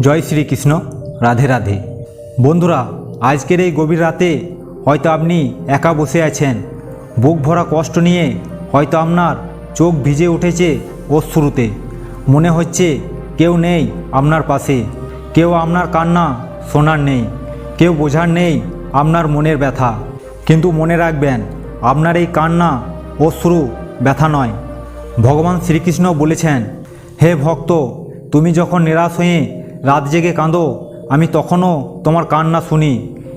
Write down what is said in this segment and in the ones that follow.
জয় শ্রীকৃষ্ণ, রাধে রাধে। বন্ধুরা, আজকের এই গভীর রাতে হয়তো আপনি একা বসে আছেন। বুক ভরা কষ্ট নিয়ে হয়তো আপনার চোখ ভিজে উঠেছে অশ্রুতে। মনে হচ্ছে কেউ নেই আপনার পাশে। কেউ আপনার কান্না শোনার নেই। কেউ বোঝার নেই আপনার মনের ব্যথা। কিন্তু মনে রাখবেন, আপনার এই কান্না, অশ্রু ব্যথা নয়। ভগবান শ্রীকৃষ্ণ বলেছেন, হে ভক্ত, তুমি যখন নিরাশ হয়ে রাত জেগে কাঁদো। আমি তখনও তোমার কান্না শুনি।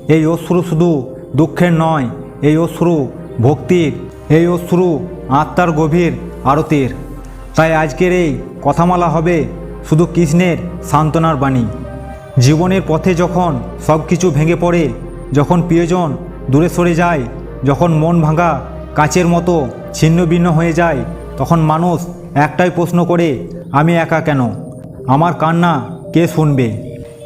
এই অশ্রু শুধু দুঃখের নয়, এই অশ্রু ভক্তির, এই অশ্রু আত্মার গভীর আরতির। তাই আজকের এই কথামালা হবে শুধু কৃষ্ণের সান্ত্বনার বাণী। জীবনের পথে যখন সব কিছু ভেঙে পড়ে, যখন প্রিয়জন দূরে সরে যায়, যখন মন ভাঙা কাচের মতো ছিন্নভিন্ন হয়ে যায়, তখন মানুষ একটাই প্রশ্ন করে, আমি একা কেন? আমার কান্না কে শুনবে?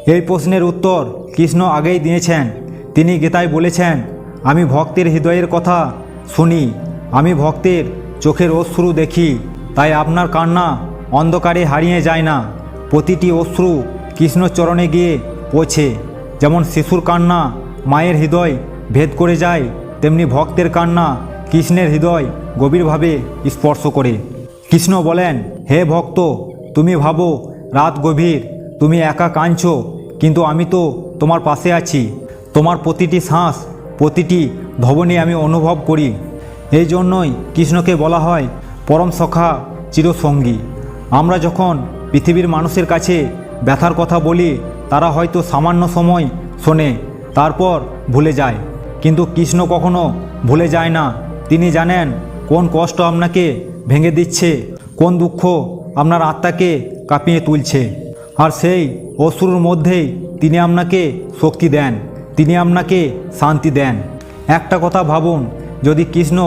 এই প্রশ্নের উত্তর কৃষ্ণ আগেই দিয়েছেন। তিনি গীতায় বলেছেন, আমি ভক্তের হৃদয়ের কথা শুনি, আমি ভক্তের চোখের অশ্রু দেখি, তাই আপনার কান্না অন্ধকারে হারিয়ে যায় না। প্রতিটি অশ্রু কৃষ্ণচরণে গিয়ে পৌঁছে। যেমন শিশুর কান্না মায়ের হৃদয় ভেদ করে যায়, তেমনি ভক্তের কান্না কৃষ্ণের হৃদয় গভীরভাবে স্পর্শ করে। কৃষ্ণ বলেন, হে ভক্ত, তুমি ভাবো রাত গভীর তুমি একা কাঁদছো, কিন্তু আমি তো তোমার পাশে আছি। তোমার প্রতিটি শ্বাস, প্রতিটি ধবনে আমি অনুভব করি। এই জন্যই কৃষ্ণকে বলা হয় পরম সখা চিরসঙ্গী। আমরা যখন পৃথিবীর মানুষের কাছে ব্যথার কথা বলি, তারা হয়তো সামান্য সময় শোনে, তারপর ভুলে যায়। কিন্তু কৃষ্ণ কখনো ভুলে যায় না। তিনি জানেন কোন কষ্ট আপনাকে ভেঙে দিচ্ছে, কোন দুঃখ আপনার আত্মাকে কাঁপিয়ে তুলছে। আর সেই অশ্রুর মধ্যেই তিনি আপনাকে শক্তি দেন, তিনি আপনাকে শান্তি দেন। একটা কথা ভাবুন, যদি কৃষ্ণ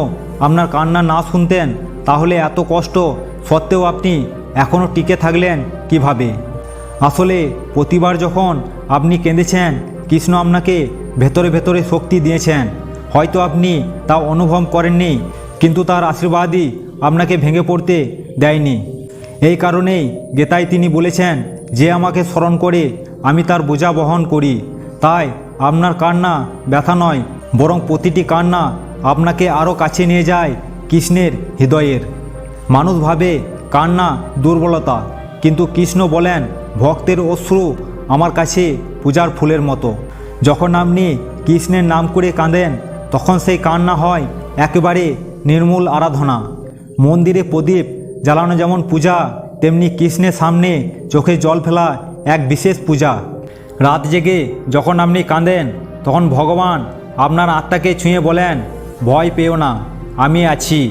আপনার কান্না না শুনতেন, তাহলে এত কষ্ট সত্ত্বেও আপনি এখনও টিকে থাকলেন কীভাবে? আসলে প্রতিবার যখন আপনি কেঁদেছেন, কৃষ্ণ আপনাকে ভেতরে ভেতরে শক্তি দিয়েছেন। হয়তো আপনি তা অনুভব করেননি, কিন্তু তার আশীর্বাদই আপনাকে ভেঙে পড়তে দেয়নি। এই কারণেই গেতায় তিনি বলেছেন যে আমাকে স্মরণ করে, আমি তার বোঝা বহন করি। তাই আপনার কান্না ব্যথা নয়, বরং প্রতিটি কান্না আপনাকে আরও কাছে নিয়ে যায় কৃষ্ণের হৃদয়ের। মানুষ ভাবে, কান্না দুর্বলতা, কিন্তু কৃষ্ণ বলেন, ভক্তের অশ্রু আমার কাছে পূজার ফুলের মতো। যখন আপনি কৃষ্ণের নাম করে কাঁদেন, তখন সেই কান্না হয় একেবারে নির্মূল আরাধনা। মন্দিরে প্রদীপ জ্বালানো যেমন পূজা তেমনি কৃষ্ণের সামনে চোখে জল ফেলা এক বিশেষ পূজা। রাত জেগে যখন আপনি কাঁদেন, তখন ভগবান আপনার আত্মাকে ছুঁয়ে বলেন, ভয় পেও না, আমি আছি।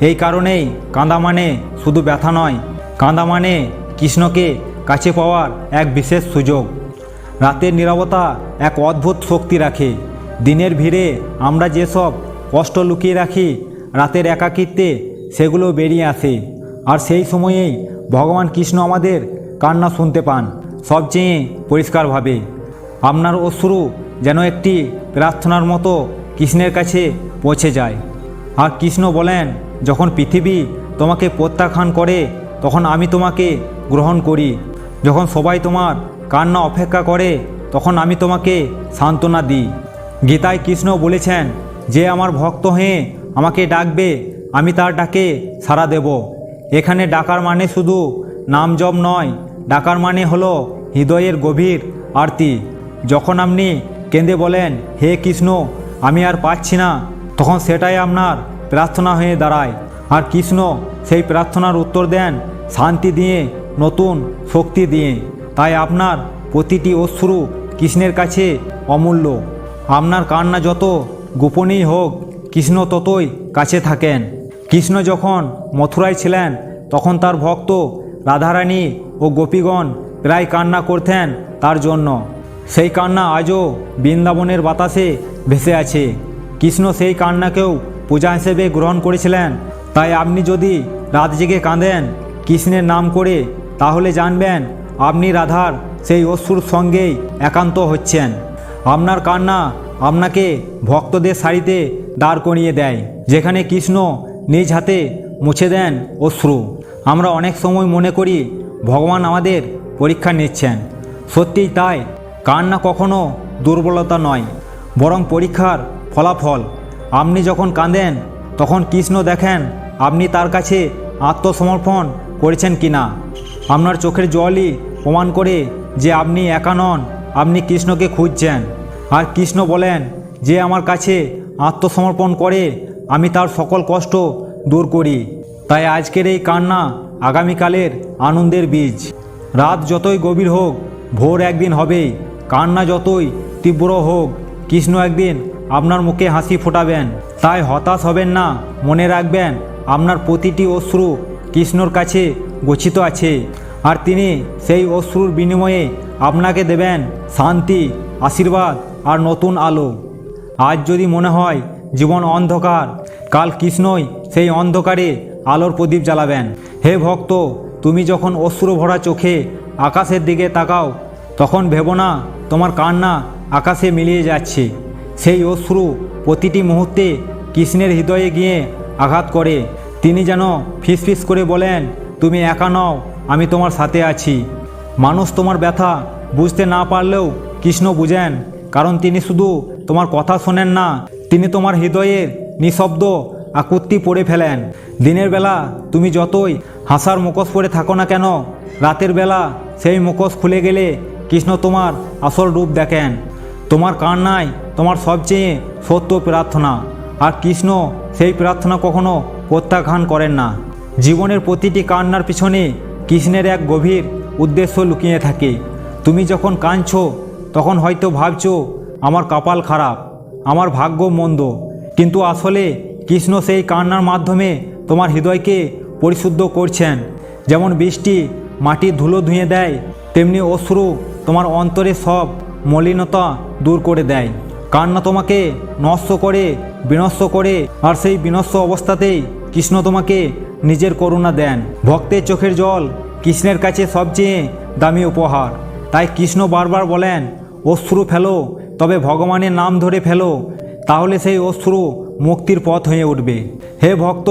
এই কারণেই কাঁদা মানে শুধু ব্যথা নয়, কাঁদা মানে কৃষ্ণকে কাছে পাওয়ার এক বিশেষ সুযোগ। রাতের নিরবতা এক অদ্ভুত শক্তি রাখে। দিনের ভিড়ে আমরা যেসব কষ্ট লুকিয়ে রাখি, রাতের একাকিত্বে সেগুলো বেরিয়ে আসে। আর সেই সময়েই ভগবান কৃষ্ণ আমাদের কান্না শুনতে পান। সবচেয়ে পরিষ্কারভাবে। আপনার অশ্রু যেন একটি প্রার্থনার মতো কৃষ্ণের কাছে পৌঁছে যায়। আর কৃষ্ণ বলেন, যখন পৃথিবী তোমাকে প্রত্যাখ্যান করে, তখন আমি তোমাকে গ্রহণ করি। যখন সবাই তোমার কান্না অপেক্ষা করে, তখন আমি তোমাকে সান্ত্বনা দিই। গীতায় কৃষ্ণ বলেছেন, যে আমার ভক্ত হয়ে আমাকে ডাকবে, আমি তার ডাকে সাড়া দেব। এখানে ডাকার মানে শুধু নাম জপ নয়, ডাকার মানে হলো হৃদয়ের গভীর আরতি। যখন আপনি কেঁদে বলেন, হে কৃষ্ণ, আমি আর পাচ্ছি না, তখন সেটাই আপনার প্রার্থনা হয়ে দাঁড়ায়। আর কৃষ্ণ সেই প্রার্থনার উত্তর দেন, শান্তি দিয়ে, নতুন শক্তি দিয়ে। তাই আপনার প্রতিটি অশ্রু কৃষ্ণের কাছে অমূল্য। আপনার কান্না যত গোপনেই হোক, কৃষ্ণ ততই কাছে থাকেন। কৃষ্ণ যখন মথুরায় ছিলেন, তখন তার ভক্ত রাধারানী ও গোপীগণ প্রায় কান্না করতেন তার জন্য। সেই কান্না আজও বৃন্দাবনের বাতাসে ভেসে আছে। কৃষ্ণ সেই কান্নাকেও পূজা হিসেবে গ্রহণ করেছিলেন। তাই আপনি যদি রাত জেগে কাঁদেন কৃষ্ণের নাম করে, তাহলে জানবেন আপনি রাধার সেই অশ্রুর সঙ্গেই একান্ত হচ্ছেন। আপনার কান্না আপনাকে ভক্তদের সারিতে দাঁড় করিয়ে দেয়, যেখানে কৃষ্ণ নিজ হাতে মুছে দেন অশ্রু। আমরা অনেক সময় মনে করি, ভগবান আমাদের পরীক্ষা নিচ্ছেন। সত্যিই তাই কান্না কখনো দুর্বলতা নয়, বরং পরীক্ষার ফলাফল। আপনি যখন কাঁদেন, তখন কৃষ্ণ দেখেন, আপনি তার কাছে আত্মসমর্পণ করেছেন কি না আপনার চোখের জলই প্রমাণ করে যে আপনি একা নন, আপনি কৃষ্ণকে খুঁজছেন। আর কৃষ্ণ বলেন, যে আমার কাছে আত্মসমর্পণ করে আমি তার সকল কষ্ট দূর করি। তাই আজকের এই কান্না আগামীকালের আনন্দের বীজ। রাত যতই গভীর হোক, ভোর একদিন হবেই কান্না যতই তীব্র হোক, কৃষ্ণ একদিন আপনার মুখে হাসি ফোটাবেন। তাই হতাশ হবেন না, মনে রাখবেন আপনার প্রতিটি অশ্রু কৃষ্ণর কাছে গচ্ছিত আছে। আর তিনি সেই অশ্রুর বিনিময়ে আপনাকে দেবেন শান্তি, আশীর্বাদ আর নতুন আলো। আজ যদি মনে হয় জীবন অন্ধকার। কাল কৃষ্ণই সেই অন্ধকারে আলোর প্রদীপ জ্বালাবেন। হে ভক্ত, তুমি যখন অশ্রু ভরা চোখে আকাশের দিকে তাকাও, তখন ভেবো না তোমার কান্না আকাশে মিলিয়ে যাচ্ছে। সেই অশ্রু প্রতিটি মুহূর্তে কৃষ্ণের হৃদয়ে গিয়ে আঘাত করে। তিনি যেন ফিসফিস করে বলেন, তুমি একা নও, আমি তোমার সাথে আছি। মানুষ তোমার ব্যথা বুঝতে না পারলেও কৃষ্ণ বুঝেন, কারণ তিনি শুধু তোমার কথা শোনেন না তিনি তোমার হৃদয়ের নিঃশব্দ আকুতি পড়ে ফেলেন। দিনের বেলা তুমি যতই হাসার মুখোশ পরে থাকো না কেন, রাতের বেলা সেই মুখোশ খুলে গেলে কৃষ্ণ তোমার আসল রূপ দেখেন। তোমার কান্নায় তোমার সবচেয়ে সত্য প্রার্থনা। আর কৃষ্ণ সেই প্রার্থনা কখনো প্রত্যাখ্যান করেন না। জীবনের প্রতিটি কান্নার পিছনে কৃষ্ণের এক গভীর উদ্দেশ্য লুকিয়ে থাকে। তুমি যখন কাঁদছো, তখন হয়তো ভাবছ, আমার কপাল খারাপ। আমার ভাগ্য মন্দ। কিন্তু আসলে কৃষ্ণ সেই কান্নার মাধ্যমে তোমার হৃদয়কে পরিশুদ্ধ করছেন। যেমন বৃষ্টি মাটির ধুলো ধুয়ে দেয়, তেমনি অশ্রু তোমার অন্তরে সব মলিনতা দূর করে দেয়। কান্না তোমাকে নষ্ট করে, বিনষ্ট করে, আর সেই বিনষ্ট অবস্থাতেই কৃষ্ণ তোমাকে নিজের করুণা দেন। ভক্তের চোখের জল কৃষ্ণের কাছে সবচেয়ে দামি উপহার। তাই কৃষ্ণ বারবার বলেন, অশ্রু ফেলো তবে ভগবানের নাম ধরে ফেলো, তাহলে সেই অশ্রু মুক্তির পথ হয়ে উঠবে। হে ভক্ত,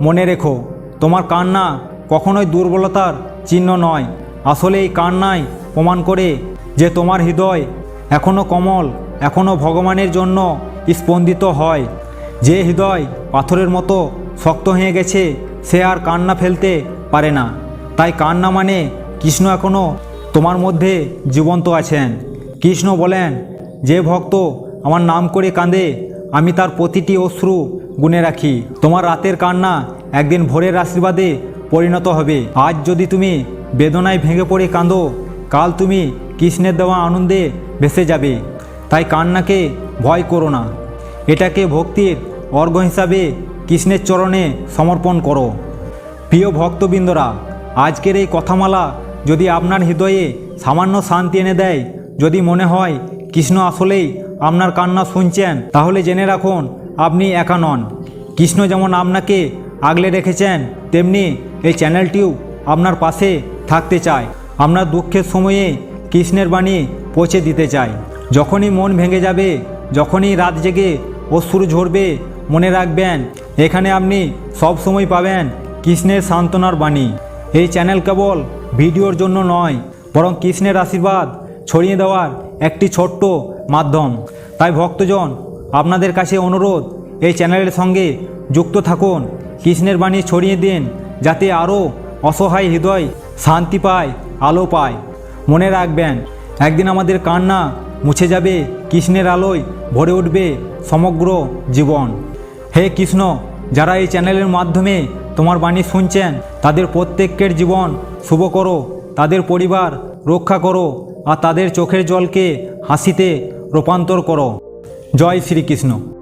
মনে রেখো, তোমার কান্না কখনোই দুর্বলতার চিহ্ন নয়। আসলে এই কান্নায় প্রমাণ করে যে তোমার হৃদয় এখনও কমল এখনও ভগবানের জন্য স্পন্দিত হয়। যে হৃদয় পাথরের মতো শক্ত হয়ে গেছে, সে আর কান্না ফেলতে পারে না। তাই কান্না মানে কৃষ্ণ এখনও তোমার মধ্যে জীবন্ত আছেন। কৃষ্ণ বলেন যে ভক্ত আমার নাম করে কাঁদে, আমি তার প্রতিটি অশ্রু গুনে রাখি। তোমার রাতের কান্না একদিন ভোরের আশীর্বাদে পরিণত হবে। আজ যদি তুমি বেদনায় ভেঙে পড়ে কাঁদো, কাল তুমি কৃষ্ণের দেওয়া আনন্দে ভেসে যাবে। তাই কান্নাকে ভয় করো না। এটাকে ভক্তির অর্ঘ হিসাবে কৃষ্ণের চরণে সমর্পণ করো। প্রিয় ভক্তবৃন্দরা, আজকের এই কথামালা যদি আপনার হৃদয়ে সামান্য শান্তি এনে দেয়, যদি মনে হয় কৃষ্ণ আসলেই আপনার কান্না শুনছেন, তাহলে জেনে রাখুন, আপনি একা নন। কৃষ্ণ যেমন আপনাকে আগলে রেখেছেন, তেমনি এই চ্যানেলটিও আপনার পাশে থাকতে চায়। আপনার দুঃখের সময়ে কৃষ্ণের বাণী পৌঁছে দিতে চায়। যখনই মন ভেঙে যাবে, যখনই রাত জেগে অশ্রু ঝরবে, মনে রাখবেন, এখানে আপনি সব সময় পাবেন কৃষ্ণের সান্ত্বনার বাণী। এই চ্যানেল কেবল ভিডিওর জন্য নয়, বরং কৃষ্ণের আশীর্বাদ ছড়িয়ে দেওয়ার একটি ছোট্ট মাধ্যম। তাই ভক্তজন, আপনাদের কাছে অনুরোধ, এই চ্যানেলের সঙ্গে যুক্ত থাকুন। কৃষ্ণের বাণী ছড়িয়ে দিন, যাতে আরও অসহায় হৃদয় শান্তি পায়, আলো পায়। মনে রাখবেন, একদিন আমাদের কান্না মুছে যাবে, কৃষ্ণের আলোয় ভরে উঠবে সমগ্র জীবন। হে কৃষ্ণ, যারা এই চ্যানেলের মাধ্যমে তোমার বাণী শুনছেন, তাদের প্রত্যেকের জীবন শুভ করো, তাদের পরিবার রক্ষা করো আর তাদের চোখের জলকে হাসিতে রূপান্তর করো। জয় শ্রীকৃষ্ণ।